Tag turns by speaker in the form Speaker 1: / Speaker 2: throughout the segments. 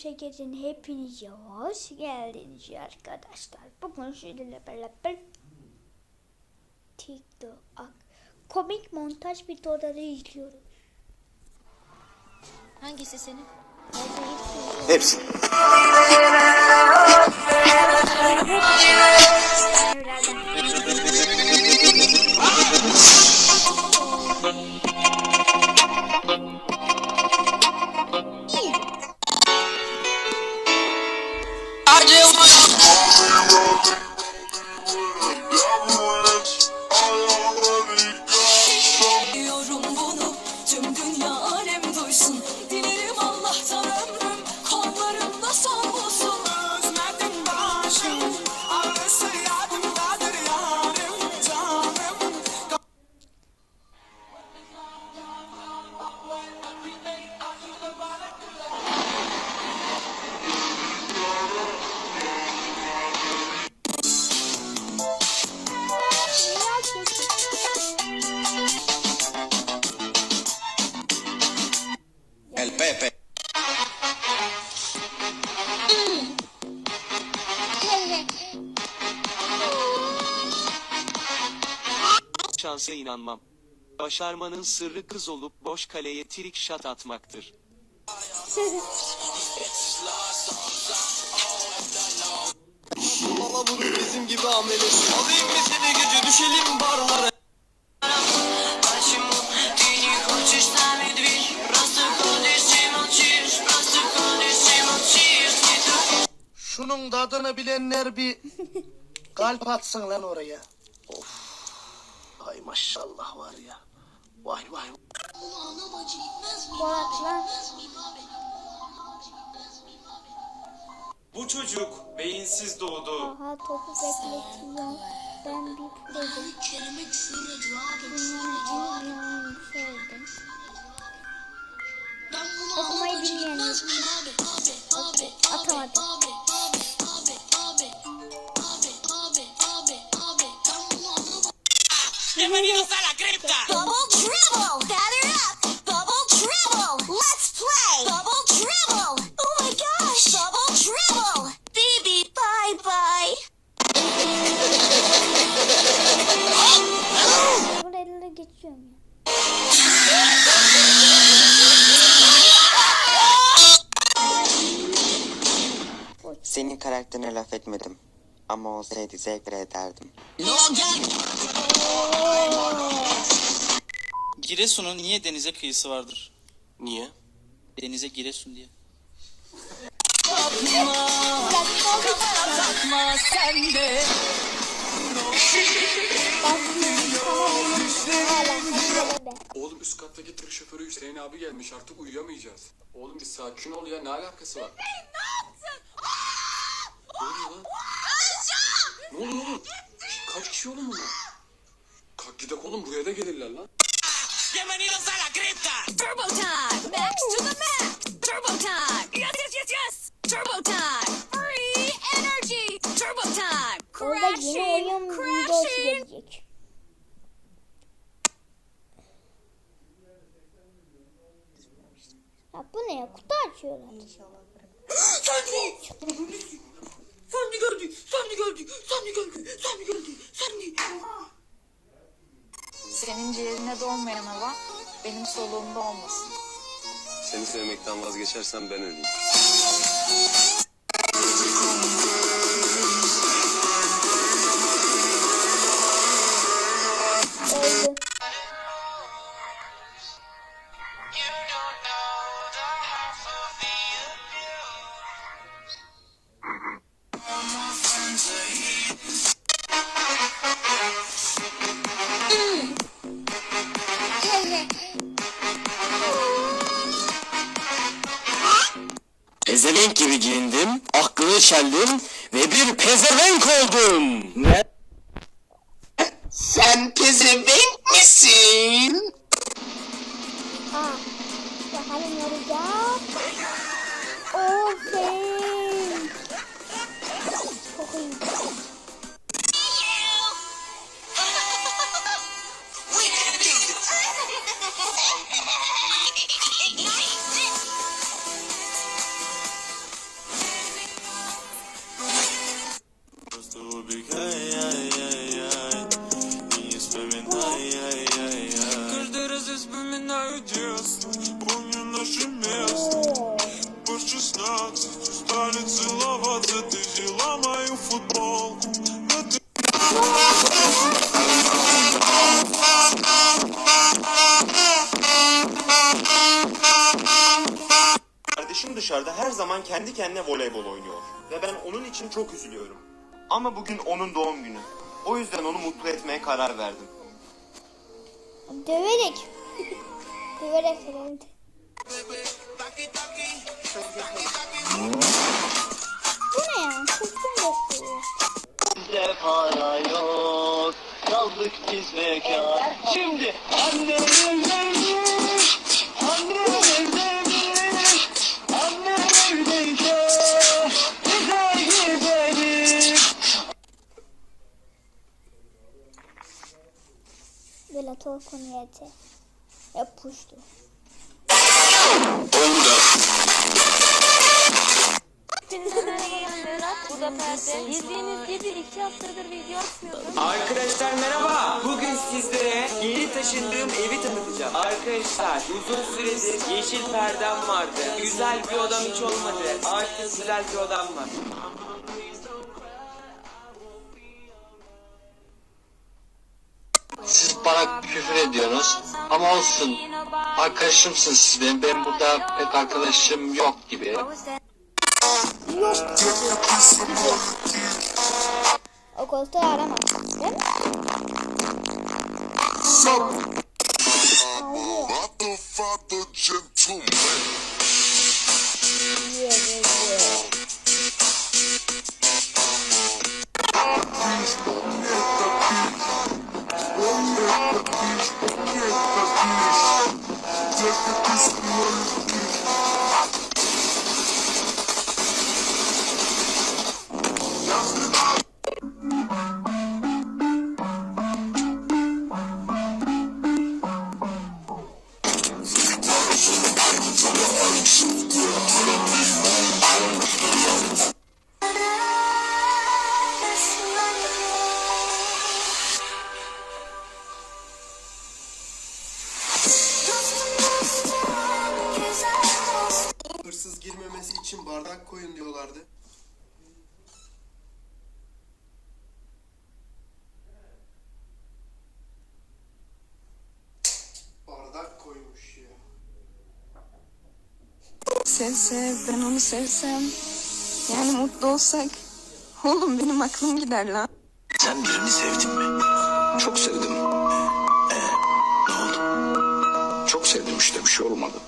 Speaker 1: 8'in hepinize hoş geldiniz arkadaşlar. Bugün sizinle beraber TikTok komik montaj videoları izliyoruz.
Speaker 2: Hangisi senin?
Speaker 3: Hepsi.
Speaker 4: Diyorum
Speaker 5: Şansa inanmam. Başarmanın sırrı kız olup boş kaleye trik shot atmaktır.
Speaker 6: Baba bunun bizim gibi amelesi Alayım mı seni gece düşelim barlara Şunun tadını bilenler bir kalp atsın lan oraya. Of. Ay maşallah var ya. Vay vay.
Speaker 7: Bu çocuk beyinsiz doğdu.
Speaker 1: Aha topu bekletiyor. Ben bir. Dünyanın en oldum. Okumayı bilmeyen Atamadım.
Speaker 4: Bubble dribble, gather up. Bubble dribble, let's play. Bubble dribble, oh my gosh. Bubble dribble, baby, bye bye.
Speaker 1: Burayla geçiyorum ya.
Speaker 8: Senin karakterine laf etmedim. Ama olsaydı zevkle ederdim.
Speaker 9: Giresun'un niye denize kıyısı vardır?
Speaker 6: Niye?
Speaker 9: Denize Giresun diye.
Speaker 7: Oğlum üst kattaki tır şoförü Hüseyin abi gelmiş artık uyuyamayacağız. Oğlum bir sakin ol ya ne alakası var? Ne oluyor lan? Ne oluyor oğlum? Kaç kişi oğlum bunlar? Kalk gidelim oğlum buraya da gelirler lan.
Speaker 4: Turbo time, max to the max. Turbo time, yes yes yes yes. Turbo time, free energy. Turbo time, crashing, crashing.
Speaker 1: Ya bu ne ya? Kutu açıyorlar.
Speaker 2: Senin ciğerine dolmayan hava benim soluğumda olmasın.
Speaker 3: Seni sevmekten vazgeçersen ben öleyim.
Speaker 6: Çeldim ve bir pezevenk oldum. Ne? Sen pezevenk misin?
Speaker 1: Aa, bakalım yarayacak. Aferin. Çok iyi.
Speaker 10: Dışarıda her zaman kendi kendine voleybol oynuyor. Ve ben onun için çok üzülüyorum. Ama bugün onun doğum günü. O yüzden onu mutlu etmeye karar verdim.
Speaker 1: Döverek. Döverek herhalde. Bu ne ya? Kızgın gösteriyor.
Speaker 6: Bizde para yok. Kaldık biz bekar. Şimdi annem evlenmiş. Annem
Speaker 1: Della tua coniete. E pushtu.
Speaker 2: Bu da perde. Bildiğiniz gibi iki haftadır video atmıyordum.
Speaker 11: Arkadaşlar merhaba. Bugün sizlere yeni taşındığım evi tanıtacağım. Arkadaşlar uzun süredir yeşil perdem vardı. Güzel bir odam hiç olmadı. Artık güzel bir odam var.
Speaker 6: Küfür ediyorsunuz ama olsun. Arkadaşımsınız siz benim. Benim burada pek arkadaşım yok gibi.
Speaker 1: O koltuğu arama. Değil mi?
Speaker 3: Hırsız
Speaker 2: Sevse ben onu sevsem. Yani mutlu olsak. Oğlum benim aklım gider lan.
Speaker 6: Sen birini sevdin mi?
Speaker 7: Çok sevdim. Ee, ne oldu? Çok sevdim işte bir şey olmadı.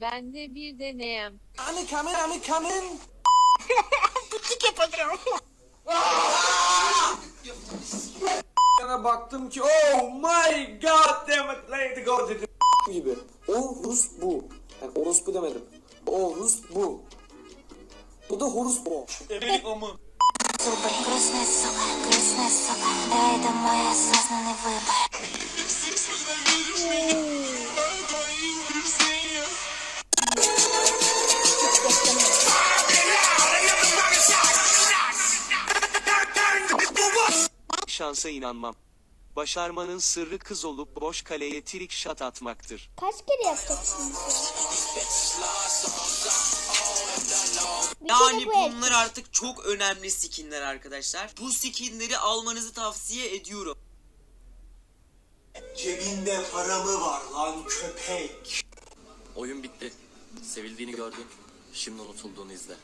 Speaker 2: Ben de bir deneyim.
Speaker 11: Ami coming, ami coming Yana baktım ki oh my god damn it lady go dedi gibi. O Rus bu. Yani orospu demedim. O Rus bu. Bu da horus bu. Ebelik o mu?
Speaker 4: Зубы, грустная сука, грустная сука. Да, это мой осознанный выбор.
Speaker 5: Şansa inanmam. Başarmanın sırrı kız olup boş kaleye trik shot atmaktır.
Speaker 1: Kaç kere yapacaksınız ya? Bir
Speaker 11: Yani
Speaker 1: kere bu el.
Speaker 11: bunlar artık çok önemli skinler arkadaşlar. Bu skinleri almanızı tavsiye ediyorum.
Speaker 6: Cebinde para mı var lan köpek?
Speaker 9: Oyun bitti. Sevildiğini gördün. Şimdi unutulduğunu izle.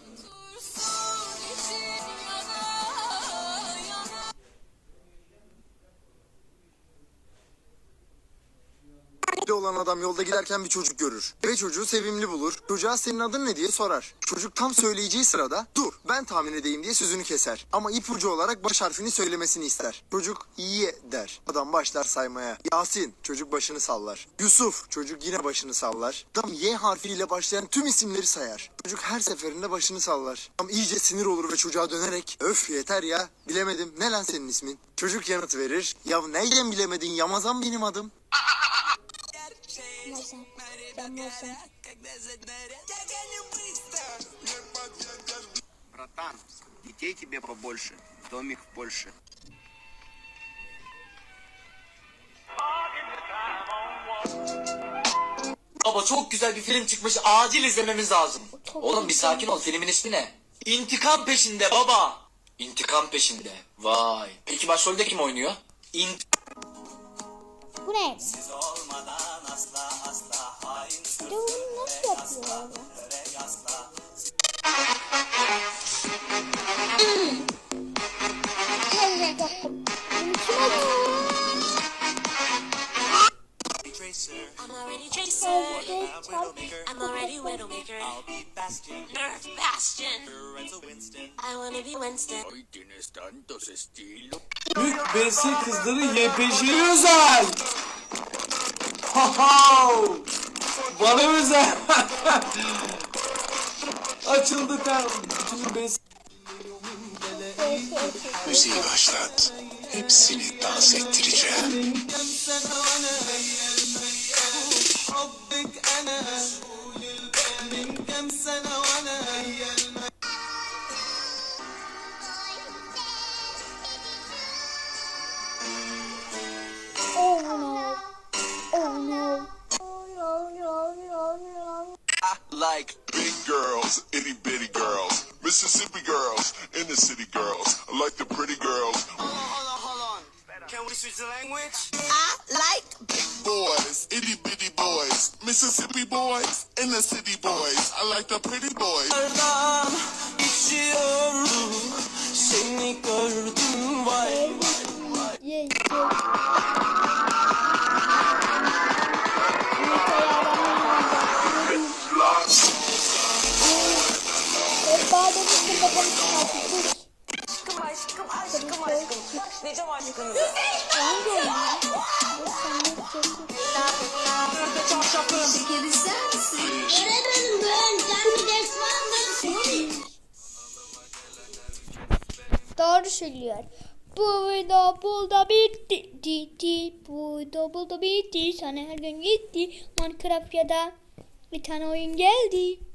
Speaker 3: Olan adam yolda giderken bir çocuk görür. Ve çocuğu sevimli bulur. Çocuğa senin adın ne diye sorar. Çocuk tam söyleyeceği sırada dur ben tahmin edeyim diye sözünü keser. Ama ipucu olarak baş harfini söylemesini ister. Çocuk iyi der. Adam başlar saymaya. Yasin çocuk başını sallar. Yusuf çocuk yine başını sallar. Adam Y harfiyle başlayan tüm isimleri sayar. Çocuk her seferinde başını sallar. Adam iyice sinir olur ve çocuğa dönerek öf yeter ya bilemedim ne lan senin ismin? Çocuk yanıt verir. Ya neyden bilemedin Yamazan benim adım.
Speaker 1: Mozan. Ben Mozan.
Speaker 10: Братан, детей тебе побольше, домик в Польше.
Speaker 11: Baba çok güzel bir film çıkmış. Acil izlememiz lazım.
Speaker 1: Çok
Speaker 11: Oğlum bir sakin ol. Filmin ismi ne? İntikam peşinde baba. İntikam peşinde. Vay. Peki başrolde kim oynuyor? İnt
Speaker 1: Bu ne? yasla, yere yasla.
Speaker 12: I'm already Tracer. I'm already Widowmaker. I'll be Bastion. Nerf Bastion. Lorenzo Winston. I wanna be Winston. Hoy tienes tantos estilos.
Speaker 7: Büyük BS kızları YPJ özel. Ho ho. Özel. Açıldı tam. Bütün BS
Speaker 13: Müziği başlat. Hepsini dans ettireceğim. Inner city boys. I like the pretty boys.
Speaker 7: Seni gördüm vay
Speaker 1: Ye, ye. Yumurtayı
Speaker 12: Başlayacağım aşkınızı.
Speaker 1: Hangi oyun? Bu sandık
Speaker 12: Öğretmenim ben kendi ders var
Speaker 1: Doğru söylüyor. Bu video burada bitti. Bitti. Bu video burada bitti. Sana her gün gitti. Minecraft ya da bir tane oyun geldi.